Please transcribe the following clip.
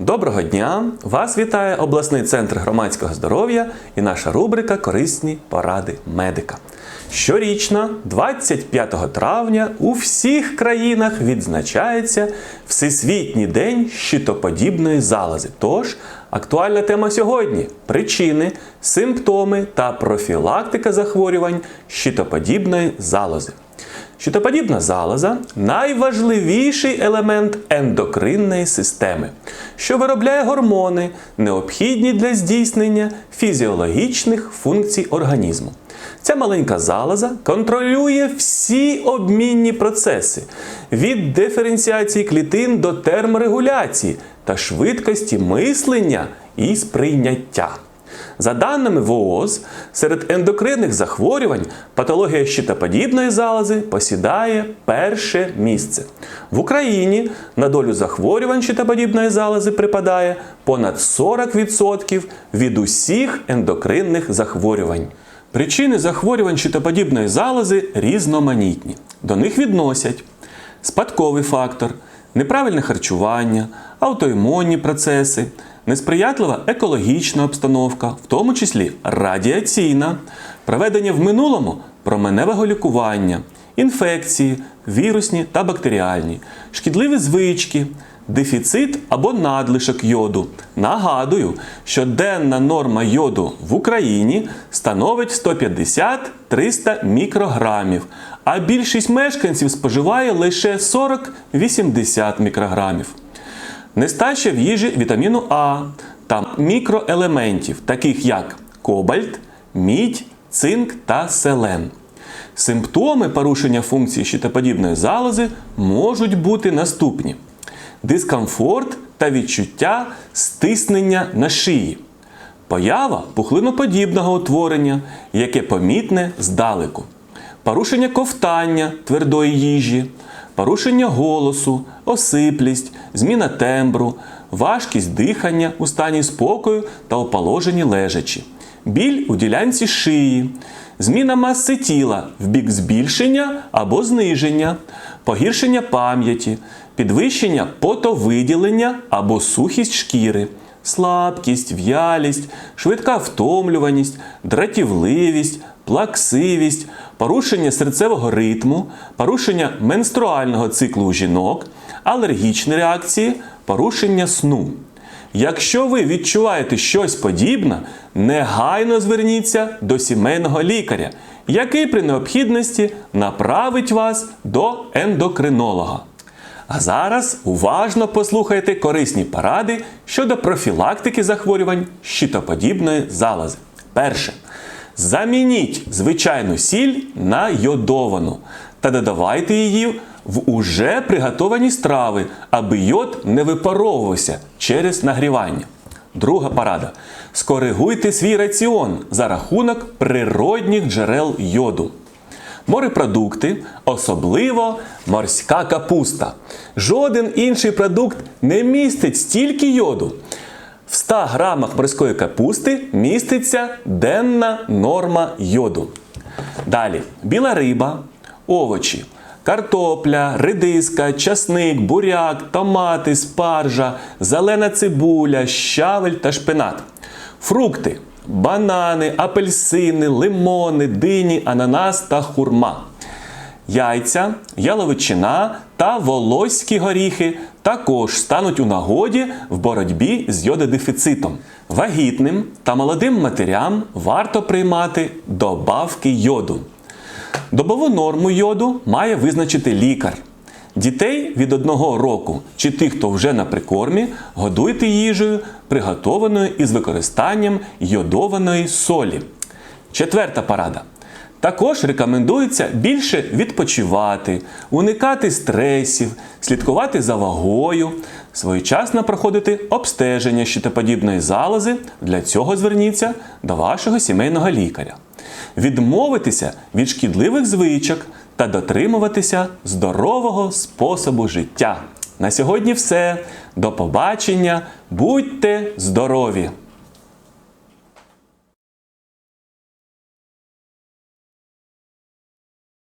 Доброго дня! Вас вітає обласний центр громадського здоров'я і наша рубрика Корисні поради медика. Щорічно, 25 травня, у всіх країнах відзначається Всесвітній день щитоподібної залози. Тож, актуальна тема сьогодні причини, симптоми та профілактика захворювань щитоподібної залози. Щитоподібна залоза найважливіший елемент ендокринної системи, що виробляє гормони, необхідні для здійснення фізіологічних функцій організму. Ця маленька залоза контролює всі обмінні процеси від диференціації клітин до терморегуляції та швидкості мислення і сприйняття. За даними ВООЗ, серед ендокринних захворювань патологія щитоподібної залози посідає перше місце. В Україні на долю захворювань щитоподібної залози припадає понад 40% від усіх ендокринних захворювань. Причини захворювань щитоподібної залози різноманітні. До них відносять спадковий фактор, неправильне харчування, аутоімунні процеси, несприятлива екологічна обстановка, в тому числі радіаційна, проведення в минулому променевого лікування, інфекції, вірусні та бактеріальні, шкідливі звички, дефіцит або надлишок йоду. Нагадую, що денна норма йоду в Україні становить 150-300 мікрограмів, а більшість мешканців споживає лише 40-80 мікрограмів. Нестача в їжі вітаміну А та мікроелементів, таких як кобальт, мідь, цинк та селен. Симптоми порушення функції щитоподібної залози можуть бути наступні: дискомфорт та відчуття стиснення на шиї, поява пухлиноподібного утворення, яке помітне здалеку, порушення ковтання твердої їжі, порушення голосу, осиплість, зміна тембру, важкість дихання у стані спокою та у положенні лежачі, біль у ділянці шиї, зміна маси тіла в бік збільшення або зниження, погіршення пам'яті, підвищення потовиділення або сухість шкіри. Слабкість, в'ялість, швидка втомлюваність, дратівливість, плаксивість, порушення серцевого ритму, порушення менструального циклу у жінок, алергічні реакції, порушення сну. Якщо ви відчуваєте щось подібне, негайно зверніться до сімейного лікаря, який при необхідності направить вас до ендокринолога. А зараз уважно послухайте корисні поради щодо профілактики захворювань щитоподібної залози. Перше. Замініть звичайну сіль на йодовану та додавайте її в уже приготовані страви, аби йод не випаровувався через нагрівання. Друга порада. Скоригуйте свій раціон за рахунок природних джерел йоду. Морепродукти, особливо морська капуста. Жоден інший продукт не містить стільки йоду. В 100 грамах морської капусти міститься денна норма йоду. Далі біла риба, овочі, картопля, редиска, часник, буряк, томати, спаржа, зелена цибуля, щавель та шпинат. Фрукти, банани, апельсини, лимони, дині, ананас та хурма. Яйця, яловичина та волоські горіхи також стануть у нагоді в боротьбі з йододефіцитом. Вагітним та молодим матерям варто приймати добавки йоду. Добову норму йоду має визначити лікар. Дітей від одного року чи тих, хто вже на прикормі, годуйте їжею, приготованою із використанням йодованої солі. Четверта порада. Також рекомендується більше відпочивати, уникати стресів, слідкувати за вагою, своєчасно проходити обстеження щитоподібної залози. Для цього зверніться до вашого сімейного лікаря. Відмовитися від шкідливих звичок та дотримуватися здорового способу життя. На сьогодні все. До побачення. Будьте здорові!